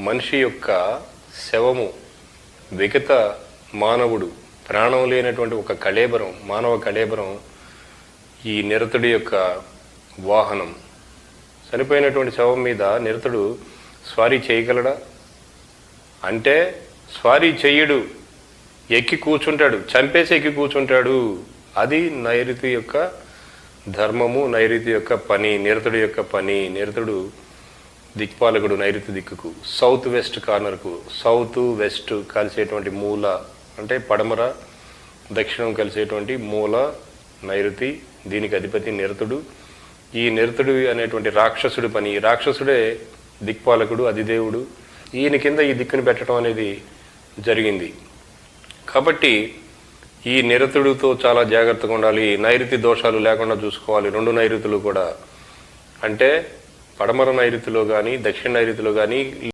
మనిషి యొక్క శవము విగత మానవుడు ప్రాణం లేనటువంటి ఒక కళేబరం మానవ కళేబరం ఈ నిరతుడి యొక్క వాహనం. చనిపోయినటువంటి శవం మీద నిరతుడు స్వారీ చేయగలడా? అంటే స్వారీ చెయ్యడు ఎక్కి కూర్చుంటాడు చంపేసి ఎక్కి కూర్చుంటాడు. అది నైరుతి యొక్క ధర్మము నైరుతి యొక్క పని నిరతుడి యొక్క పని. నిరతుడు దిక్పాలకుడు నైరుతి దిక్కుకు సౌత్ వెస్ట్ కార్నర్కు సౌత్ వెస్ట్ కలిసేటువంటి మూల అంటే పడమర దక్షిణం కలిసేటువంటి మూల నైరుతి దీనికి అధిపతి నిరతుడు. ఈ నిరతుడు అనేటువంటి రాక్షసుడి పని రాక్షసుడే దిక్పాలకుడు అధిదేవుడు. ఈయన కింద ఈ దిక్కుని పెట్టడం అనేది జరిగింది. కాబట్టి ఈ నిరతుడితో చాలా జాగ్రత్తగా ఉండాలి. నైరుతి దోషాలు లేకుండా చూసుకోవాలి. రెండు నైరుతులు కూడా. అంటే పడమర నైరుతిలో కానీ దక్షిణ నైరుతిలో కానీ